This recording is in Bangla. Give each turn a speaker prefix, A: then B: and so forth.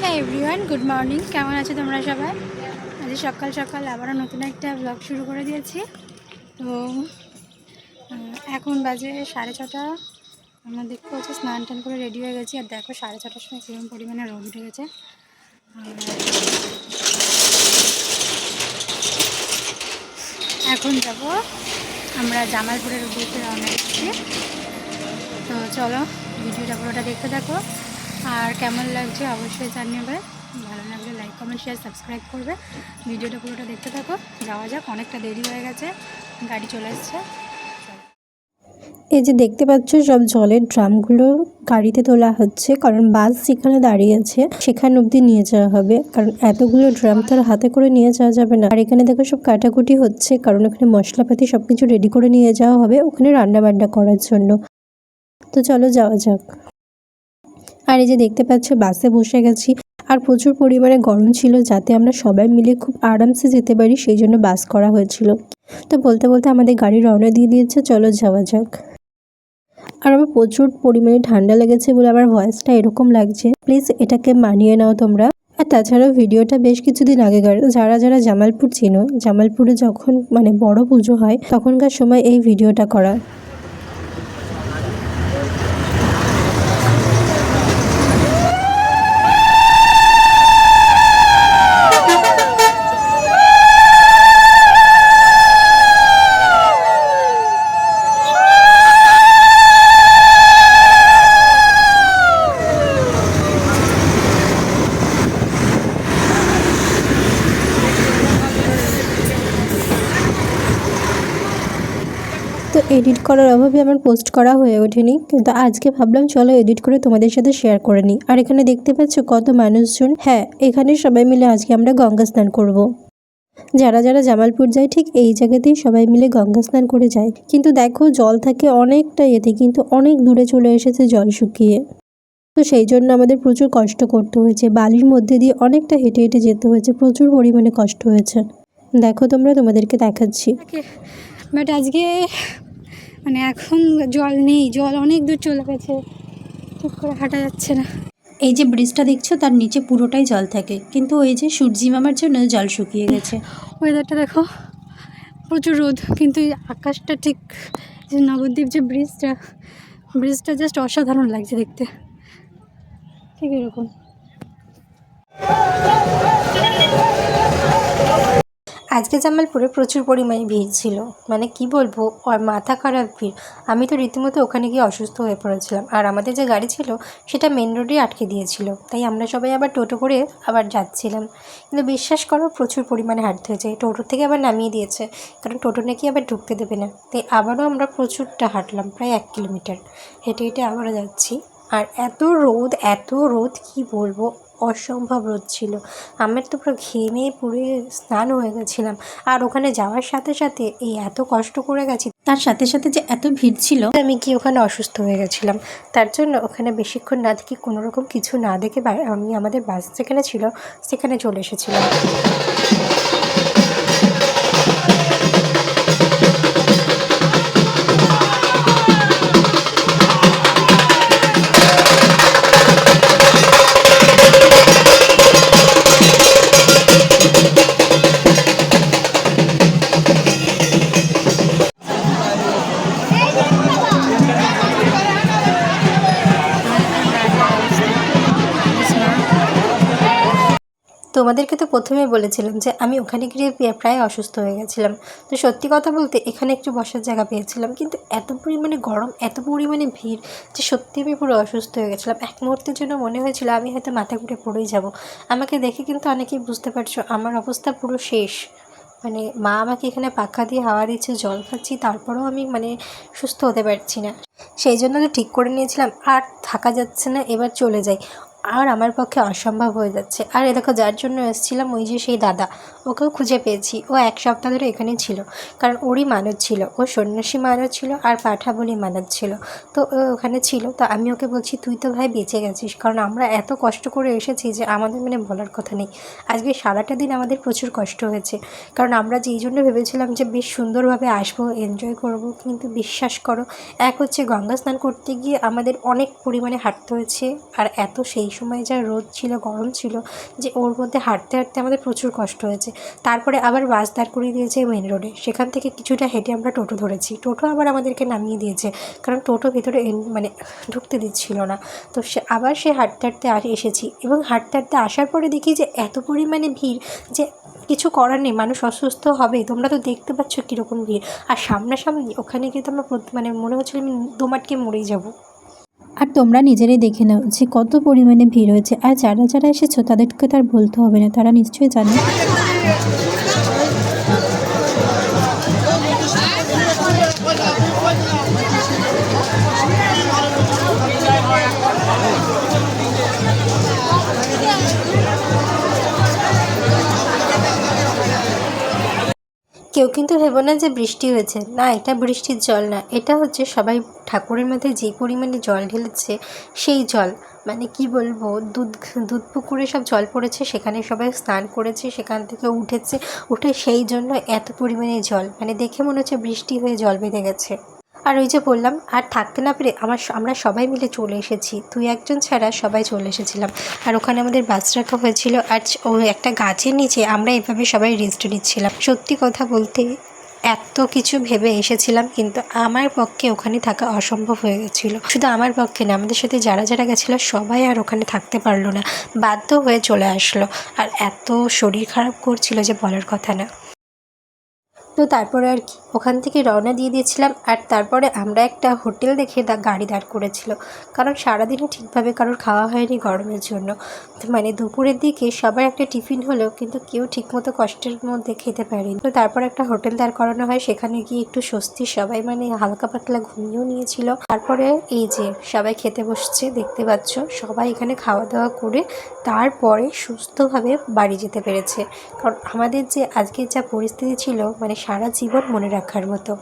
A: হ্যাঁ এভরিওয়ান গুড মর্নিং কেমন আছো তোমরা সবাই? আজ সকাল সকাল আবারও নতুন একটা ব্লগ শুরু করে দিয়েছি। তো এখন বাজে সাড়ে ছটা। আমরা দেখতে পাচ্ছি স্নান টান করে রেডি হয়ে গেছি। আর দেখো সাড়ে ছটার সময় কীরকম পরিমাণে রোদ উঠে গেছে। এখন যাব আমরা জামালপুরের উদ্দেশ্যে রওনা দিচ্ছি। তো চলো ভিডিওটা পুরোটা দেখতে থাকো। আর কেমন লাগছে অবশ্যই জানিয়ে ভালো লাগলে লাইক কমেন্ট শেয়ার সাবস্ক্রাইব করবে। ভিডিওটা পুরোটা দেখতে থাকো। যাওয়া যাক, অনেকটা দেরি হয়ে গেছে। গাড়ি চলে এসছে।
B: এই যে দেখতে পাচ্ছ, সব জলের ড্রামগুলো গাড়িতে তোলা হচ্ছে। কারণ বাস যেখানে দাঁড়িয়ে আছে, সেখানে অবধি নিয়ে যাওয়া হবে। কারণ এতগুলো ড্রাম তো আর হাতে করে নিয়ে যাওয়া যাবে না। আর এখানে দেখো সব কাটাকুটি হচ্ছে। কারণ ওখানে মশলাপাতি সব কিছু রেডি করে নিয়ে যাওয়া হবে ওখানে রান্না বান্না করার জন্য। তো চলো যাওয়া যাক। আর এই যে দেখতে পাচ্ছ, বাসে বসে গেছি। আর প্রচুর পরিমাণে গরম ছিল যাতে আমরা সবাই মিলে খুব আরামসে যেতে পারি, সেই জন্য বাস করা হয়েছিল। তো বলতে বলতে আমাদের গাড়ি রওনা দিয়ে দিয়েছে, চলো যাওয়া যাক। আর আমার প্রচুর পরিমাণে ঠান্ডা লেগেছে বলে আমার ভয়েসটা এরকম লাগছে। প্লিজ এটাকে মানিয়ে নাও তোমরা। আর তাছাড়াও ভিডিওটা বেশ কিছুদিন আগেকার। যারা যারা জামালপুর চিনো, জামালপুরে যখন মানে বড় পুজো হয়, তখনকার সময় এই ভিডিওটা করা। এডিট করার অভাবে আমার পোস্ট করা হয়ে ওঠেনি। কিন্তু আজকে ভাবলাম, চলো এডিট করে তোমাদের সাথে শেয়ার করে নিই। আর এখানে দেখতে পাচ্ছ কত মানুষজন। হ্যাঁ এখানে সবাই মিলে আজকে আমরা গঙ্গা স্নান করব। যারা যারা জামালপুর যায়, ঠিক এই জায়গাতেই সবাই মিলে গঙ্গা স্নান করে যায়। কিন্তু দেখো, জল থাকে অনেকটা এতে কিন্তু অনেক দূরে চলে এসেছে জল শুকিয়ে। তো সেই জন্য আমাদের প্রচুর কষ্ট করতে হয়েছে। বালির মধ্যে দিয়ে অনেকটা হেঁটে হেঁটে যেতে হয়েছে। প্রচুর পরিমাণে কষ্ট হয়েছে। দেখো তোমরা, তোমাদেরকে দেখাচ্ছি।
A: বাট আজকে মানে এখন জল নেই জল অনেক দূর চলে গেছে। ঠিক করে হাঁটা যাচ্ছে না।
B: এই যে ব্রিজটা দেখছ তার নিচে পুরোটাই জল থাকে। কিন্তু ওই যে সূর্যি মামার জন্য জল শুকিয়ে গেছে।
A: ওয়েদারটা দেখো প্রচুর রোদ কিন্তু এই আকাশটা ঠিক যে নবদ্বীপ যে ব্রিজটা ব্রিজটা জাস্ট অসাধারণ লাগছে দেখতে। ঠিক এরকম।
B: আজকে জামালপুরে প্রচুর পরিমাণে ভিড় ছিল মানে কি বলব, আর মাথা খারাপ ভিড়। আমি তো রীতিমতো ওখানে গিয়ে অসুস্থ হয়ে পড়েছিলাম। আর আমাদের যে গাড়ি ছিল, সেটা মেন রোডে আটকে দিয়েছিল। তাই আমরা সবাই আবার টোটো করে আবার যাচ্ছিলাম। কিন্তু বিশ্বাস করো, প্রচুর পরিমাণে হাঁটতে হয়েছে। টোটো থেকে আবার নামিয়ে দিয়েছে। কারণ টোটো নাকি আবার ঢুকতে দেবে না। তাই আবারও আমরা প্রচুরটা হাঁটলাম, প্রায় এক কিলোমিটার। হেঁটে হেঁটে আবারও যাচ্ছি। আর এত রোদ এত রোদ, কি বলব? অসম্ভব রোদ ছিল। আমার তো পুরো ঘেমে পুড়ে স্নান হয়ে গেছিলাম। আর ওখানে যাওয়ার সাথে সাথে এই এত কষ্ট করে গেছি, তার সাথে সাথে যে এত ভিড় ছিল, আমি কি ওখানে অসুস্থ হয়ে গেছিলাম। তার জন্য ওখানে বেশিক্ষণ না দেখি কোনো রকম কিছু না দেখে আমি আমাদের বাস যেখানে ছিল, সেখানে চলে এসেছিলাম। তোমাদেরকে তো প্রথমে বলেছিলাম যে আমি ওখানে গিয়ে প্রায়- অসুস্থ হয়ে গেছিলাম। তো সত্যি কথা বলতে এখানে একটু বসার জায়গা পেয়েছিলাম। কিন্তু এত পরিমাণে গরম, এত পরিমাণে ভিড় যে সত্যি আমি পুরো অসুস্থ হয়ে গেছিলাম। এক মুহূর্তের জন্য মনে হয়েছিল আমি হয়তো মাথা ঘুরে পড়েই যাব। আমাকে দেখে কিন্তু অনেকেই বুঝতে পারছ আমার অবস্থা পুরো শেষ। মানে মা আমাকে এখানে পাখা দিয়ে হাওয়া দিচ্ছে জল খাচ্ছি, তারপরেও আমি মানে সুস্থ হতে পারছি না। সেই জন্য তো ঠিক করে নিয়েছিলাম, আর থাকা যাচ্ছে না, এবার চলে যাই। আর আমার পক্ষে অসম্ভব হয়ে যাচ্ছে। আর এ দেখো, যার জন্য এসেছিলাম ওই যে সেই দাদা, ওকেও খুঁজে পেয়েছি। ও এক সপ্তাহ ধরে এখানেই ছিল, কারণ ওরই মানত ছিল। ও সন্ন্যাসী মানত ছিল আর পাঠা বলি মানত ছিল। তো ও ওখানে ছিল, তো আমি ওকে বলছি, তুই তো ভাই বেঁচে গেছিস, কারণ আমরা এত কষ্ট করে এসেছি যে আমাদের মানে বলার কথা নেই। আজকে সারাটা দিন আমাদের প্রচুর কষ্ট হয়েছে। কারণ আমরা যেই জন্য ভেবেছিলাম যে বেশ সুন্দরভাবে আসব এনজয় করব, কিন্তু বিশ্বাস করো, এক হচ্ছে গঙ্গা স্নান করতে গিয়ে আমাদের অনেক পরিমাণে হাঁটতে হয়েছে, আর এত সেই সময় যা রোদ ছিল, গরম ছিল, যে ওর মধ্যে হাঁটতে হাঁটতে আমাদের প্রচুর কষ্ট হয়েছে। তারপরে আবার বাস দাঁড় করিয়ে দিয়েছে মেন রোডে সেখান থেকে কিছুটা হেঁটে আমরা টোটো ধরেছি। টোটো আবার আমাদেরকে নামিয়ে দিয়েছে, কারণ টোটো ভেতরে মানে ঢুকতে দিচ্ছিল না। তো সে, আবার সে হাঁটতে হাঁটতে এসেছি এবং হাঁটতে হাঁটতে আসার পরে দেখি যে এত পরিমাণে ভিড় যে কিছু করার নেই, মানুষ অসুস্থ হবে, তোমরা তো দেখতে পাচ্ছ কীরকম ভিড়। আর সামনাসামনি ওখানে গিয়ে তো আমরা মানে মনে হচ্ছিল আমি দোমাটকে মরেই যাব।
C: আর তোমরা নিজেরাই দেখে নাও যে কত পরিমাণে ভিড় হয়েছে। আর যারা যারা এসেছ, তাদেরকে তার বলতে হবে না, তারা নিশ্চয়ই জানে।
B: কেউ কিন্তু ভেবো না যে বৃষ্টি হয়েছে। না, এটা বৃষ্টির জল না, এটা হচ্ছে সবাই ঠাকুরের মধ্যে যে পরিমাণে জল ঢেলেছে, সেই জল। মানে কি বলব, দুধ দুধ পুকুরে সব জল পড়েছে, সেখানে সবাই স্নান করেছে, সেখান থেকে উঠেছে, উঠে সেই জন্য এত পরিমাণে জল। মানে দেখে মনে হচ্ছে বৃষ্টি হয়ে জল বেঁধে গেছে। আর ওই যে বললাম, আর থাকতে না পেরে আমার আমরা সবাই মিলে চলে এসেছি। তুই একজন ছাড়া সবাই চলে এসেছিলাম। আর ওখানে আমাদের বাস রাখা হয়েছিল আর ও একটা গাছের নিচে আমরা এভাবে সবাই রেস্ট নিচ্ছিলাম। সত্যি কথা বলতে এত কিছু ভেবে এসেছিলাম, কিন্তু আমার পক্ষে ওখানে থাকা অসম্ভব হয়ে গেছিল। শুধু আমার পক্ষে না, আমাদের সাথে যারা যারা গেছিল, সবাই আর ওখানে থাকতে পারল না। বাধ্য হয়ে চলে আসলো। আর এত শরীর খারাপ করছিল যে বলার কথা না। তো তারপরে আর কি। ওখান থেকে রওনা দিয়ে দিয়েছিলাম আর তারপরে আমরা একটা হোটেল দেখে গাড়ি দাঁড় করেছিল। কারণ সারাদিনও ঠিকভাবে কারোর খাওয়া হয়নি গরমের জন্য। মানে দুপুরের দিকে সবার একটা টিফিন হলেও কিন্তু কেউ ঠিকমতো কষ্টের মধ্যে খেতে পারেনি। তো তারপর একটা হোটেল দাঁড় করানো হয়, সেখানে গিয়ে একটু স্বস্তি সবাই মানে হালকা পাতলা ঘুমিয়েও নিয়েছিল। তারপরে এই যে সবাই খেতে বসছে, দেখতে পাচ্ছ, সবাই এখানে খাওয়া দাওয়া করে তারপরে সুস্থভাবে বাড়ি যেতে পেরেছে। কারণ আমাদের যে আজকের যা পরিস্থিতি ছিল মানে সারা জীবন মনে রাখার মতো।